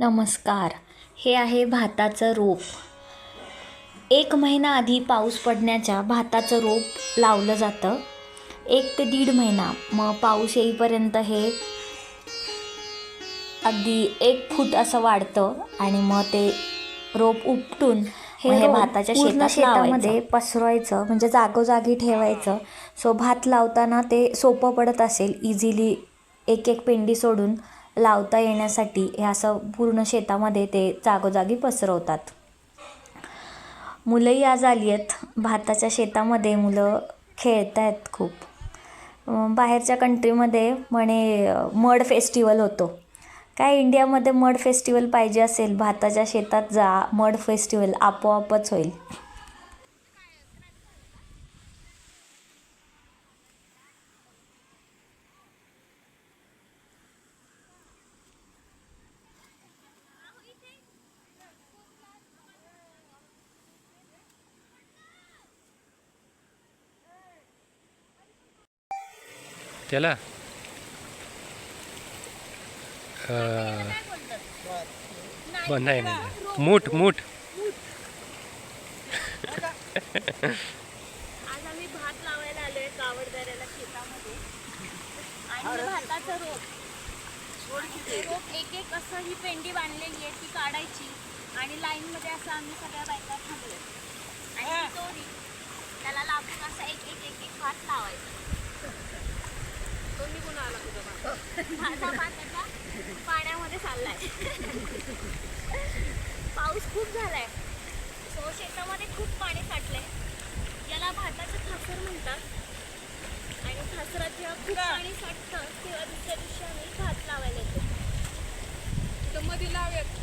नमस्कार. हे आहे भाताचं रोप. एक महिना आधी पाऊस पडण्याच्या भाताचं रोप लावलं जातं. एक ते दीड महिना. मग पाऊस येईपर्यंत हे अगदी एक फूट असं वाढतं आणि मग ते रोप उपटून हे हे भाताच्या शेतात शेतामध्ये पसरवायचं. म्हणजे जागोजागी ठेवायचं. सो भात लावताना ते सोपं पडत असेल. इझिली एक एक पेंडी सोडून. लावता येण्यासाठी हे असं पूर्ण शेतामध्ये ते जागोजागी पसरवतात. मुलंही आज आली आहेत. भाताच्या शेतामध्ये मुलं खेळत आहेत खूप. बाहेरच्या कंट्रीमध्ये म्हणे मड फेस्टिवल होतो. काय इंडियामध्ये मड फेस्टिवल पाहिजे असेल? भाताच्या शेतात जा मड फेस्टिवल आपोआपच होईल. त्याला? नाही नाही मूठ मूठ. आज आम्ही भात लावायला आलोय कावडदाऱ्याला शेतामध्ये. आणि भाताचं रोप. एक एक असं ही पेंडी बांधलेली आहे ती काढायची. आणि लाईन मध्ये असं आम्ही सगळ्या बायका थांबलोय. आणि दोरी त्याला लागून असं एक एक एक एक भात लावायचा मी कुणा आला तुझा भात माझा भात आता पाण्यामध्ये चाललाय पाऊस खूप झालाय. सो शेतामध्ये खूप पाणी साठलंय याला भाताचं खासर म्हणतात आणि खासरात जेव्हा खूप पाणी साठतं तेव्हा दुसऱ्या दिवशी आम्ही भात लावायला येतो तर मध्ये लावूयात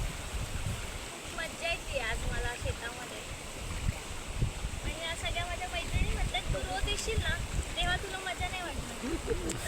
खूप मज्जा येते आज मला शेतामध्ये आणि या सगळ्या माझ्या मैत्रिणी म्हणतात तू रोज येशील ना तेव्हा तुला मजा नाही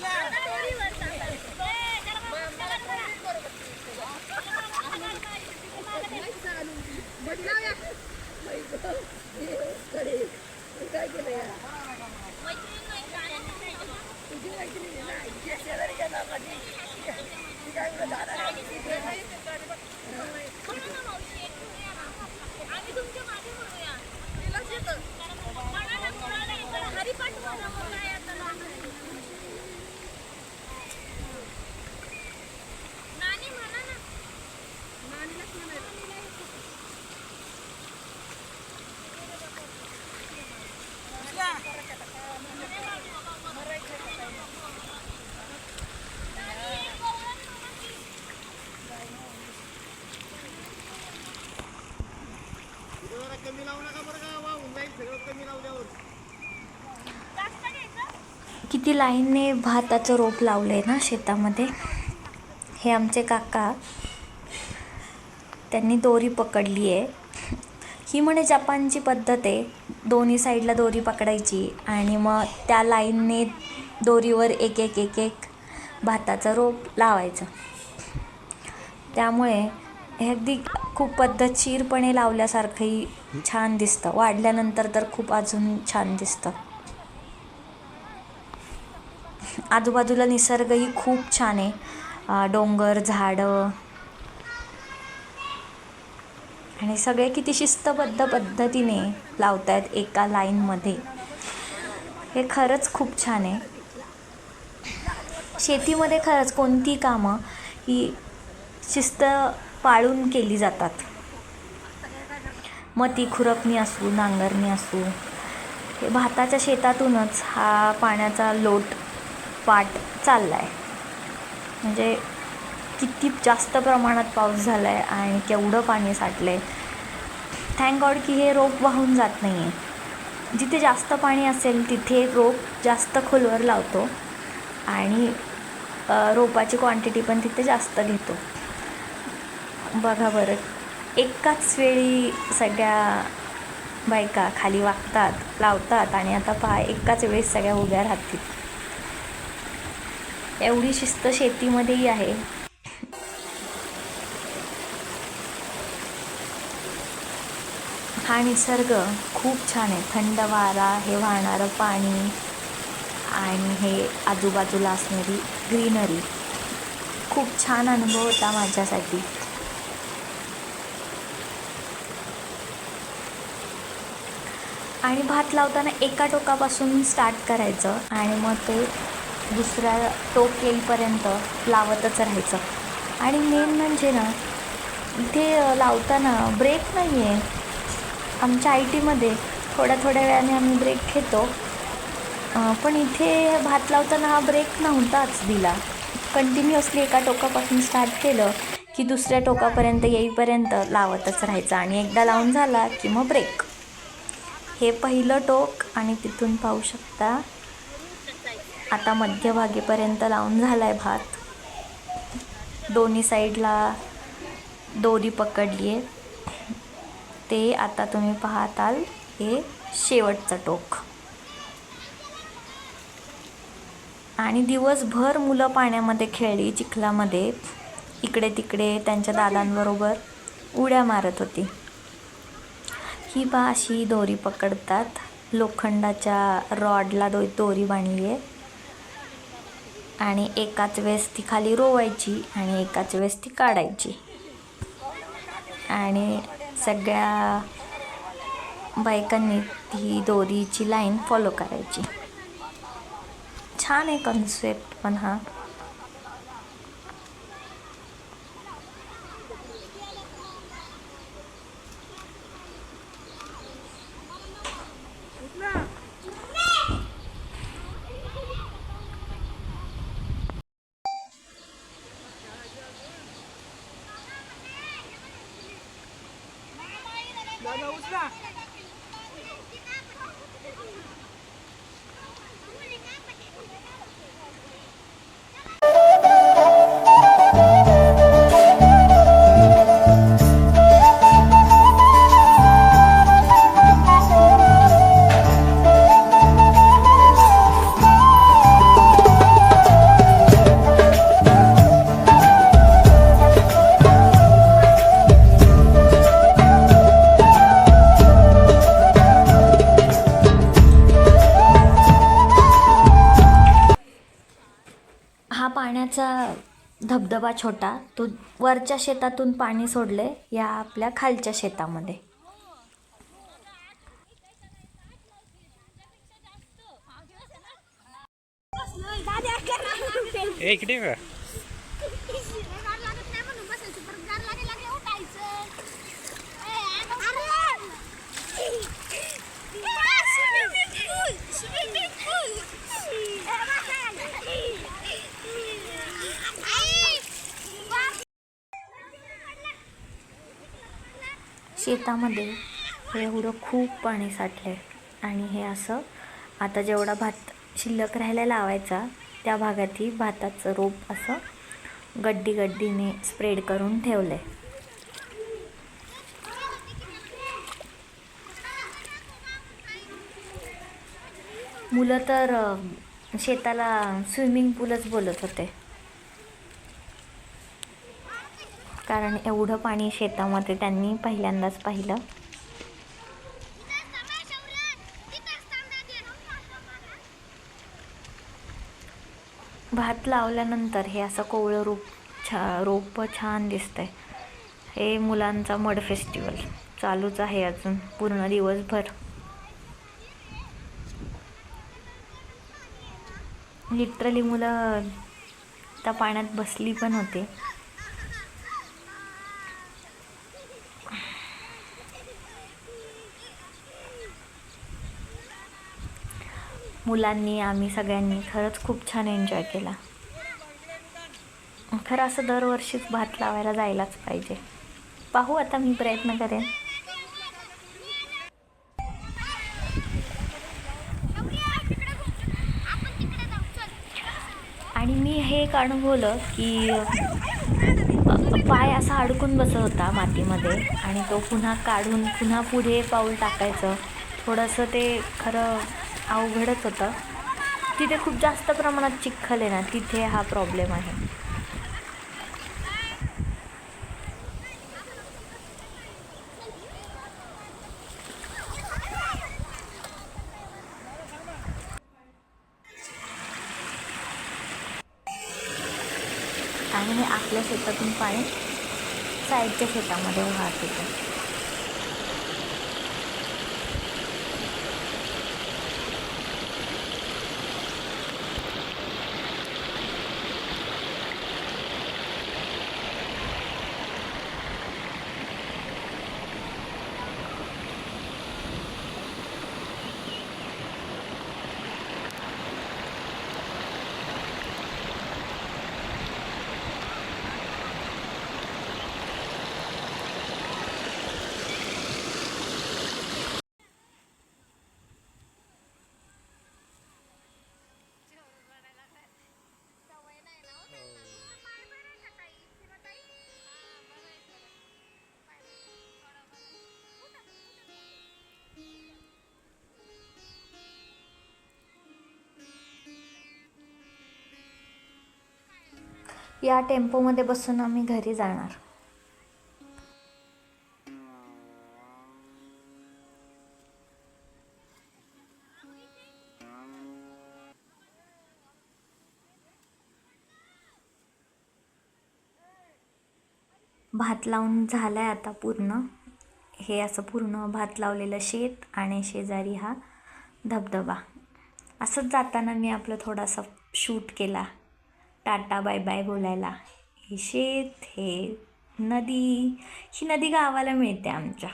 Yeah. कमी लावू नका बरं का? वाहून जाईल सगळं कमी लावल्यावर. किती लाईनने भाताचं रोप लावलं आहे ना शेतामध्ये? हे आमचे काका त्यांनी दोरी पकडली आहे. ही म्हणे जपानची पद्धत आहे. दोन्ही साईडला दोरी पकडायची आणि मग त्या लाईनने दोरीवर एक एक एक एक भाताचं रोप लावायचं. त्यामुळे हे अगदी खूप पद्धतशीरपणे लावल्यासारखंही छान दिसतं. वाढल्यानंतर तर खूप अजून छान दिसतं. आजूबाजूला निसर्गही खूप छान आहे. डोंगर झाडं. आणि सगळे किती शिस्तबद्ध पद्धतीने लावतायत आहेत एका लाईनमध्ये. हे खरंच खूप छान आहे. शेतीमध्ये खरंच कोणती कामं ही शिस्त पाळून केली जातात. मग ती खुरपणी असू नांगरणी असू हे भाताच्या शेतातूनच हा पाण्याचा लोट पाट चालला आहे म्हणजे किती जास्त प्रमाणात पाऊस झाला आहे आणि केवढं पाणी साठलं आहे थँक गॉड की हे रोप वाहून जात नाही आहे जिथे जास्त पाणी असेल तिथे रोप जास्त खोलवर लावतो आणि रोपाची क्वांटिटी पण तिथे जास्त घेतो. बघा बरं. एकाच वेळी सगळ्या बायका खाली वागतात लावतात आणि आता पहा एकाच वेळेस सगळ्या उभ्या राहतील. एवढी शिस्त शेतीमध्येही आहे. हा निसर्ग खूप छान आहे. थंड वारा हे वाहणारं पाणी आणि हे आजूबाजूला असणारी ग्रीनरी. खूप छान अनुभव होता माझ्यासाठी. आणि भात लावताना एका टोकापासून स्टार्ट करायचं आणि मग ते दुसऱ्या टोक येईपर्यंत लावतच राहायचं. आणि मेन म्हणजे ना इथे लावताना ब्रेक नाही आहे आमच्या आय टीमध्ये थोड्या थोड्या वेळाने आम्ही ब्रेक घेतो. पण इथे भात लावताना हा ब्रेक नव्हताच दिला. कंटिन्युअसली एका टोकापासून स्टार्ट केलं की दुसऱ्या टोकापर्यंत येईपर्यंत लावतच राहायचं आणि एकदा लावून झाला की मग ब्रेक हे पहिलं टोक आणि तिथून पाहू शकता. आता मध्यभागीपर्यंत लावून झाला आहे भात. दोन्ही साईडला दोरी पकडली आहे ते आता तुम्ही पाहताल हे शेवटचं टोक. आणि दिवसभर मुलं पाण्यामध्ये खेळली चिखलामध्ये. इकडे तिकडे त्यांच्या दादांबरोबर उड्या मारत होती. ही बा अशी दोरी पकडतात. लोखंडाच्या रॉडला दो दोरी बांधली आहे आणि एकाच वेळेस ती खाली रोवायची आणि एकाच वेळेस ती काढायची. आणि सगळ्या बायकांनी ती दोरीची लाईन फॉलो करायची. छान आहे कन्सेप्ट पण हा. Stop. हा पाण्याचा धबधबा छोटा तो वरच्या शेतातून पाणी सोडले या आपल्या खालच्या शेतामध्ये. इकडे शेतामध्ये हे एवढं खूप पाणी साठलं आहे आणि हे असं आता जेवढा भात शिल्लक राहायला लावायचा त्या भागातही भाताचं रोप असं गड्डी गड्डीने स्प्रेड करून ठेवलं आहे मुलं तर शेताला स्विमिंग पूलच बोलत होते. कारण एवढं पाणी शेतामध्ये त्यांनी पहिल्यांदाच पाहिलं. भात लावल्यानंतर हे असं कोवळं रूप छा रोप छान दिसतंय. हे मुलांचा मड फेस्टिवल चालूच आहे अजून पूर्ण दिवसभर. लिटरली मुलं त्या पाण्यात बसली पण होते. मुलांनी आम्ही सगळ्यांनी खरंच खूप छान एन्जॉय केला. खरं असं दरवर्षीच भात लावायला जायलाच पाहिजे. पाहू आता मी प्रयत्न करेन. आणि मी हे एक अनुभवलं की पाय असा अडकून बसत होता मातीमध्ये आणि तो पुन्हा काढून पुन्हा पुढे पाऊल टाकायचं. थोडंसं ते खरं अवघडच होतं. तिथे खूप जास्त प्रमाणात चिखल आहे ना तिथे हा प्रॉब्लेम आहे. आणि हे आपल्या शेतातून पाणी साईडच्या शेतामध्ये वाहत होतं. या टेम्पोमध्ये बसून आम्ही घरी जाणार. भात लावून झालाय आता पूर्ण. हे असं पूर्ण भात लावलेलं शेत आणि शेजारी हा धबधबा. असंच जाताना मी आपलं थोडासा शूट केला. टाटा बाय बाय बोलायला. हे शेत हे नदी ही नदी गावाला मिळते आमच्या.